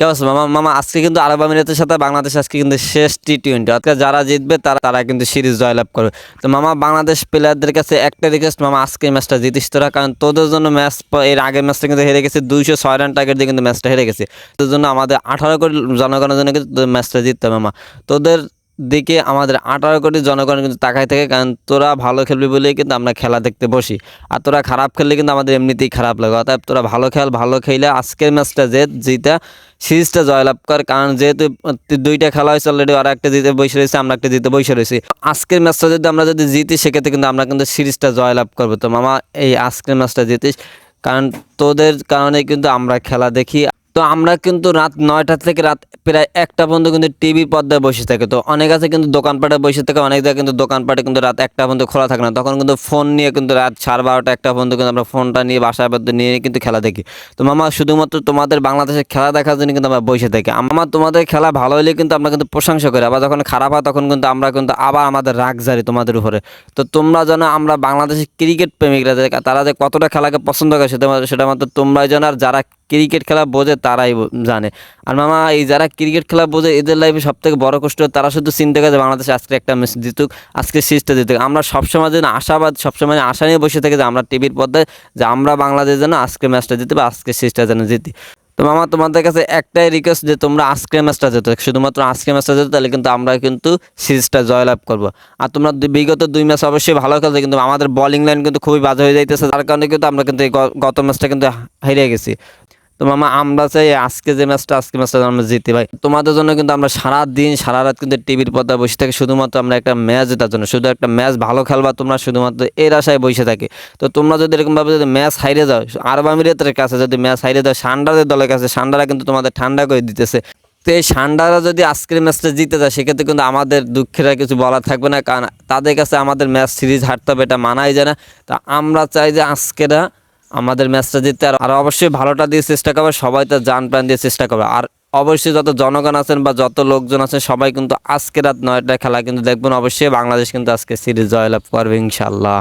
কেমন মামা মামা, আজকে কিন্তু আরব আমিরাতের সাথে বাংলাদেশ আজকে কিন্তু শেষ টি টোয়েন্টি অর্থাৎ যারা জিতবে, তারা তারা কিন্তু সিরিজ জয়লাভ করবে। তো মামা, বাংলাদেশ প্লেয়ারদের কাছে একটা রিকোয়েস্ট মামা, আজকে ম্যাচটা জিতিস তোরা, কারণ তোদের জন্য ম্যাচ এর আগের ম্যাচটা কিন্তু হেরে গেছে, দুইশো ছয় রান টার্গেট দিয়ে কিন্তু ম্যাচটা হেরে গেছে। তোদের জন্য আমাদের আঠারো কোটি জনগণের জন্য কিন্তু ম্যাচটা জিততে মামা। তোদের দিকে আমাদের আঠারো কোটি জনগণ কিন্তু তাকাই থাকে, কারণ তোরা ভালো খেলবি বলেই কিন্তু আমরা খেলা দেখতে বসি। আর তোরা খারাপ খেললে কিন্তু আমাদের এমনিতেই খারাপ লাগে। অর্থাৎ তোরা ভালো খেল, ভালো খেলে আজকের ম্যাচটা যে জিতা, সিরিজটা জয়লাভ কর। কারণ যেহেতু দুইটা খেলা হয়েছে অলরেডি আর একটা জিতে বসে রয়েছে, আমরা একটা জিতে বসে রয়েছি। আজকের ম্যাচটা যদি আমরা যদি জিতি, সেক্ষেত্রে কিন্তু আমরা কিন্তু সিরিজটা জয়লাভ করব। তো মামা, এই আজকের ম্যাচটা জিতিস। কারণ তোদের কারণে কিন্তু আমরা খেলা দেখি। তো আমরা কিন্তু রাত নয়টা থেকে রাত প্রায় একটা পর্যন্ত কিন্তু টিভি পর্দায় বসে থাকে। তো অনেক আছে কিন্তু দোকানপাটে বসে থাকে, অনেক জায়গায় কিন্তু দোকানপাটে কিন্তু রাত একটা পর্যন্ত খোলা থাকে না। তখন কিন্তু ফোন নিয়ে কিন্তু রাত সাড়ে বারোটা একটা পর্যন্ত কিন্তু আমরা ফোনটা নিয়ে বাসায় পর্যন্ত নিয়ে কিন্তু খেলা দেখি। তো মামা, শুধুমাত্র তোমাদের বাংলাদেশের খেলা দেখার জন্য কিন্তু আমরা বসে থাকি। আমার তোমাদের খেলা ভালো হলে কিন্তু আমরা কিন্তু প্রশংসা করি। আবার যখন খারাপ হয় তখন কিন্তু আমরা কিন্তু আবার আমাদের রাগ জারি তোমাদের উপরে। তো তোমরা যেন আমরা বাংলাদেশের ক্রিকেট প্রেমিকরা তারা যে কতটা খেলাকে পছন্দ করে সেটা সেটা মাত্র তোমরাই জানো। আর যারা ক্রিকেট খেলা বোঝে তারাই জানে। আর মামা, এই যারা ক্রিকেট খেলা বোঝে, এদের লাইফে সব থেকে বড় কষ্ট তারা শুধু চিন্তা করে বাংলাদেশ আজকে একটা ম্যাচ জিতুক, আজকে সিরিজটা জিতুক। আমরা সবসময় যেন আশাবাদ, সবসময় আশা নিয়ে বসে থাকি যে আমরা টিভির পর্দায় যে আমরা বাংলাদেশ যেন আজকে ম্যাচটা জিতে বা আজকে সিরিজটা যেন জিতি। তো মামা, তোমাদের কাছে একটাই রিকোয়েস্ট যে তোমরা আজকে ম্যাচটা যেত শুধুমাত্র আজকে ম্যাচটা যেত তাহলে কিন্তু আমরা কিন্তু সিরিজটা জয়লাভ করব। আর তোমরা বিগত দুই ম্যাচ অবশ্যই ভালো খেলছো কিন্তু আমাদের বোলিং লাইন কিন্তু খুবই বাজে হয়ে যাইতেছে। যার কারণে কিন্তু আমরা কিন্তু গত ম্যাচটা কিন্তু হেরে গেছি। তো মামা, আমরা চাই আজকে যে ম্যাচটা আজকে ম্যাচটা আমরা জিতি। ভাই, তোমাদের জন্য কিন্তু আমরা সারা দিন সারা রাত কিন্তু টিভির পর্দায় বসে থাকি। শুধুমাত্র আমরা একটা ম্যাচ জেতার জন্য। শুধু একটা ম্যাচ ভালো খেলবা তোমরা, শুধুমাত্র এর আশায় বসে থাকি। তো তোমরা যদি এরকমভাবে যদি ম্যাচ হাইরে যাও, আরব আমিরাতের কাছে যদি ম্যাচ হাইরে যাও সান্ডারের দলের কাছে সান্ডারা কিন্তু তোমাদের ঠান্ডা করে দিতেছে। তো এই সান্ডারা যদি আজকের ম্যাচটা জিতে যায়, সেক্ষেত্রে কিন্তু আমাদের দুঃখের কিছু বলা থাকবে না। কারণ তাদের কাছে আমাদের ম্যাচ সিরিজ হারতে হবে, এটা মানাই যায় না। তা আমরা চাই যে আজকেরা আমাদের ম্যাচটা জিততে আর অবশ্যই ভালোটা দিয়ে চেষ্টা করবে, সবাই তো যান প্রাণ দিয়ে চেষ্টা করবে। আর অবশ্যই যত জনগণ আছেন বা যত লোকজন আছেন, সবাই কিন্তু আজকে রাত নয়টায় খেলা কিন্তু দেখবেন, অবশ্যই বাংলাদেশ কিন্তু আজকে সিরিজ জয়লাভ করবে ইনশাল্লাহ